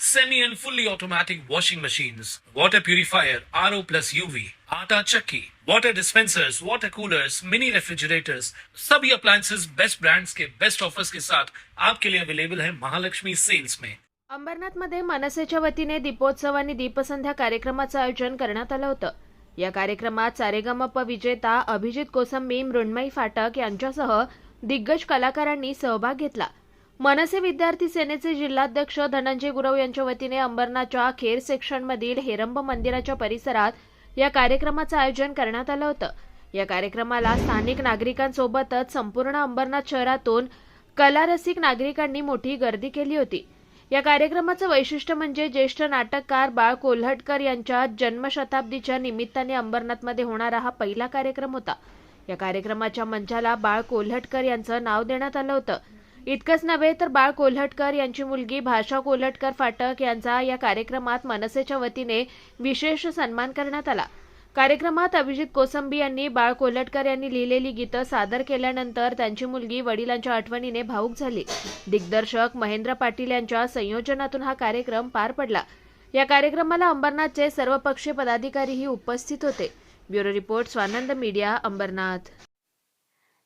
semi and fully automatic washing machines, water purifier, RO plus UV, आटा चक्की, water dispensers, water coolers, mini refrigerators, सभी appliances best brands के best offers के साथ आपके लिए अवेलेबल है महालक्ष्मी सेल्स में अंबरनाथमध्ये मनसेच्या वतीने दीपोत्सव आणि दीपसंध्या कार्यक्रमाचं आयोजन करण्यात आलं होतं. या कार्यक्रमात सारेगमप विजेता अभिजित कोसंबी मृण्मयी फाटक यांच्यासह दिग्गज कलाकारांनी सहभाग घेतला. मनसे विद्यार्थी सेनेचे जिल्हाध्यक्ष धनंजय गुरव यांच्या वतीने अंबरनाथच्या खेर सेक्शनमधील हेरंब मंदिराच्या परिसरात या कार्यक्रमाचं आयोजन करण्यात आलं होतं. या कार्यक्रमाला स्थानिक नागरिकांसोबतच संपूर्ण अंबरनाथ शहरातून कलारसिक नागरिकांनी मोठी गर्दी केली होती. या कार्यक्रमाचं वैशिष्ट्य म्हणजे ज्येष्ठ नाटककार बाळ कोल्हटकर यांच्या जन्मशताब्दीच्या निमित्ताने अंबरनाथमध्ये होणारा हा पहिला कार्यक्रम होता. या कार्यक्रमाच्या मंचाला बाळ कोल्हटकर यांचं नाव देण्यात आलं होतं. इतकंच नव्हे तर बाळ कोल्हटकर यांची मुलगी भाषा कोल्हटकर फाटक यांचा या कार्यक्रमात मनसेच्या वतीने विशेष सन्मान करण्यात आला. कार्यक्रमात अभिजित कोसंबी यांनी बाळ कोल्हटकर यांनी लिहिलेली गीतं सादर केल्यानंतर त्यांची मुलगी वडिलांच्या आठवणीने भाऊक झाली. दिग्दर्शक महेंद्र पाटील यांच्या संयोजनातून हा कार्यक्रम पार पडला. या कार्यक्रमाला अंबरनाथचे सर्वपक्षीय पदाधिकारीही उपस्थित होते. Bureau report Swanand media Ambernath.